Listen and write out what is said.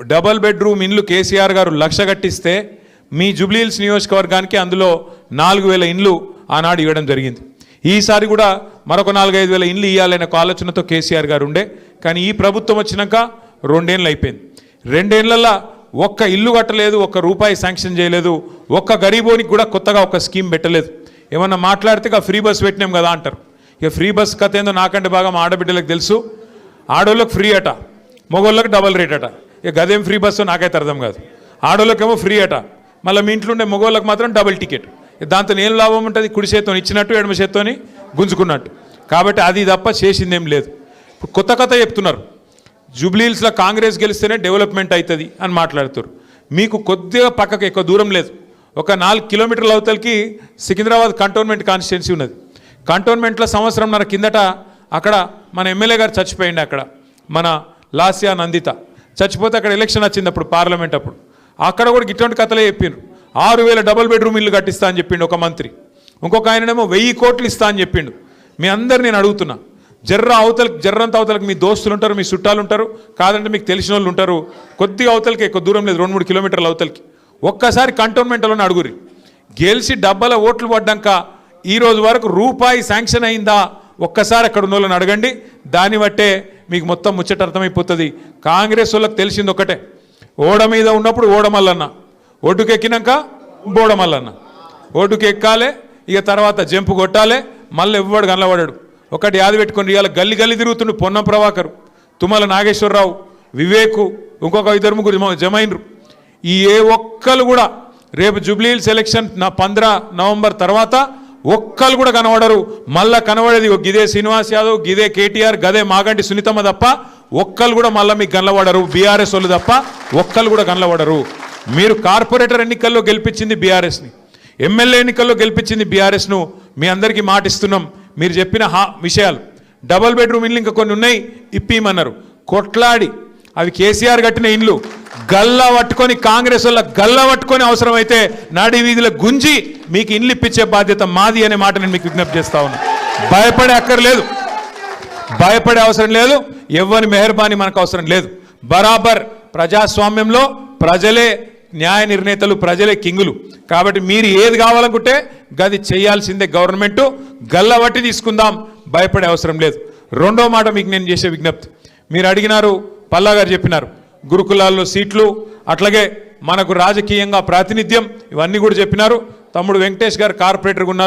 Double bedroom ఇండ్లు కేసీఆర్ గారు లక్ష కట్టిస్తే మీ జుబ్లీహిల్స్ నియోజకవర్గానికి అందులో నాలుగు వేల ఇండ్లు ఆనాడు ఇవ్వడం జరిగింది. ఈసారి కూడా మరొక నాలుగైదు వేల ఇండ్లు ఇవ్వాలనే ఒక ఆలోచనతో కేసీఆర్ గారు ఉండే కానీ ఈ ప్రభుత్వం వచ్చినాక రెండేళ్ళు అయిపోయింది. రెండేళ్ళలో ఒక్క ఇల్లు కట్టలేదు ఒక్క రూపాయి శాంక్షన్ చేయలేదు ఒక్క గరీబోనికి కూడా కొత్తగా ఒక స్కీమ్ పెట్టలేదు. ఏమన్నా మాట్లాడితే ఇక ఫ్రీ బస్ పెట్టినాం కదా అంటారు. ఇక ఫ్రీ బస్ కథ ఏందో నాకంటే బాగా మా ఆడబిడ్డలకు తెలుసు. ఆడోళ్ళకి ఫ్రీ అట మగోళ్ళకి డబల్ రేట్ అట. ఇక గదేం ఫ్రీ బస్సు నాకైతే అర్థం కాదు. ఆడోళ్ళకేమో ఫ్రీ అట. మళ్ళీ మీ ఇంట్లో ఉండే మగవాళ్ళకి మాత్రం డబుల్ టికెట్. దాంతో ఏం లాభం ఉంటుంది? కుడి చేత్తో ఇచ్చినట్టు ఎడమ చేత్తోని గుంజుకున్నట్టు. కాబట్టి అది తప్ప చేసిందేం లేదు. ఇప్పుడు కొత్త కథ చెప్తున్నారు. జూబ్లీహిల్స్లో కాంగ్రెస్ గెలిస్తేనే డెవలప్మెంట్ అవుతుంది అని మాట్లాడుతారు మీకు కొద్దిగా పక్కకు ఎక్కువ దూరం లేదు. ఒక నాలుగు కిలోమీటర్ల అవతలకి సికింద్రాబాద్ కంటోన్మెంట్ కాన్స్టిట్యున్సీ ఉన్నది. కంటోన్మెంట్లో సంవత్సరంన్నర కిందట అక్కడ మన ఎమ్మెల్యే గారు చచ్చిపోయింది అక్కడ. మన లాస్యా నందిత. చచ్చిపోతే అక్కడ ఎలక్షన్ వచ్చింది అప్పుడు పార్లమెంట్ అప్పుడు. అక్కడ కూడా ఇటువంటి కథలే చెప్పిండ్రు ఆరు వేల డబుల్ బెడ్రూమ్ ఇల్లు కట్టిస్తా అని చెప్పిండు ఒక మంత్రి. ఇంకొక ఆయననేమో వెయ్యి కోట్లు ఇస్తా అని చెప్పిండు. మీ అందరు నేను అడుగుతున్నా. జర్ర అవతలకి జర్రంత అవతలకి మీ దోస్తులు ఉంటారు మీ చుట్టాలు ఉంటారు. కాదంటే మీకు తెలిసిన వాళ్ళు ఉంటారు. కొద్దిగా అవతలకి ఎక్కువ దూరం లేదు రెండు మూడు కిలోమీటర్ల అవతలకి. ఒక్కసారి కంటోన్మెంట్లోనే అడుగురి గెలిచి డబ్బల ఓట్లు పడ్డాక ఈరోజు వరకు రూపాయి శాంక్షన్ అయిందా? ఒక్కసారి అక్కడ ఉన్న వాళ్ళని అడగండి. దాన్ని బట్టే మీకు మొత్తం ముచ్చట అర్థమైపోతుంది. కాంగ్రెస్ వాళ్ళకి తెలిసింది ఒకటే. ఓడ మీద ఉన్నప్పుడు ఓడమల్లన్న ఒడ్డుకెక్కినాక బోడమల్లన్న ఓటుకెక్కాలే ఇక తర్వాత జంపు కొట్టాలే మళ్ళీ ఎవ్వడు కనబడాడు ఒకటి యాది పెట్టుకొని ఇవాళ గల్లి గల్లి తిరుగుతుండు పొన్నం ప్రభాకర్ తుమ్మల నాగేశ్వరరావు వివేకు ఇంకొక ఇద్దరు ముగ్గురు జమ- జమైనరు ఈ ఏ ఒక్కరు కూడా రేపు జూబ్లీహిల్స్ ఎలక్షన్ నా పంద్ర నవంబర్ తర్వాత ఒక్కరు కూడా కనబడరు. మళ్ళా కనబడేది గిదే శ్రీనివాస్ యాదవ్ గిదే కేటీఆర్ గదే మాగంటి సునీతమ్మ తప్ప ఒక్కరు కూడా మళ్ళీ మీకు కనబడరు బీఆర్ఎస్ వాళ్ళు తప్ప ఒక్కరు కూడా కనబడరు మీరు కార్పొరేటర్ ఎన్నికల్లో గెలిపించింది బీఆర్ఎస్ని. ఎమ్మెల్యే ఎన్నికల్లో గెలిపించింది బీఆర్ఎస్ను మీ అందరికీ మాటిస్తున్నాం. మీరు చెప్పిన హా విషయాలు. డబల్ బెడ్రూమ్ ఇల్లు ఇంకా కొన్ని ఉన్నాయి ఇప్పిమన్నారు కొట్లాడి అవి కేసీఆర్ కట్టిన ఇండ్లు. గల్లా పట్టుకొని కాంగ్రెస్ వల్ల గల్లా పట్టుకొని అవసరమైతే నాడి వీధిలో గుంజి మీకు ఇండ్లు ఇప్పించే బాధ్యత మాది అనే మాట నేను మీకు విజ్ఞప్తి చేస్తా ఉన్నా. భయపడే అక్కర్లేదు. భయపడే అవసరం లేదు. ఎవరి మెహర్బానీ మనకు అవసరం లేదు. బరాబర్ ప్రజాస్వామ్యంలో ప్రజలే న్యాయ నిర్ణేతలు ప్రజలే కింగులు. కాబట్టి మీరు ఏది కావాలనుకుంటే గది చేయాల్సిందే గవర్నమెంట్. గల్లబట్టి తీసుకుందాం. భయపడే అవసరం లేదు. రెండో మాట మీకు నేను చేసే విజ్ఞప్తి. మీరు అడిగినారు పల్లా గారు చెప్పినారు. గురుకులాల్లో సీట్లు అట్లాగే మనకు రాజకీయంగా ప్రాతినిధ్యం ఇవన్నీ కూడా చెప్పినారు. తమ్ముడు వెంకటేష్ గారు కార్పొరేటర్గా ఉన్నారు.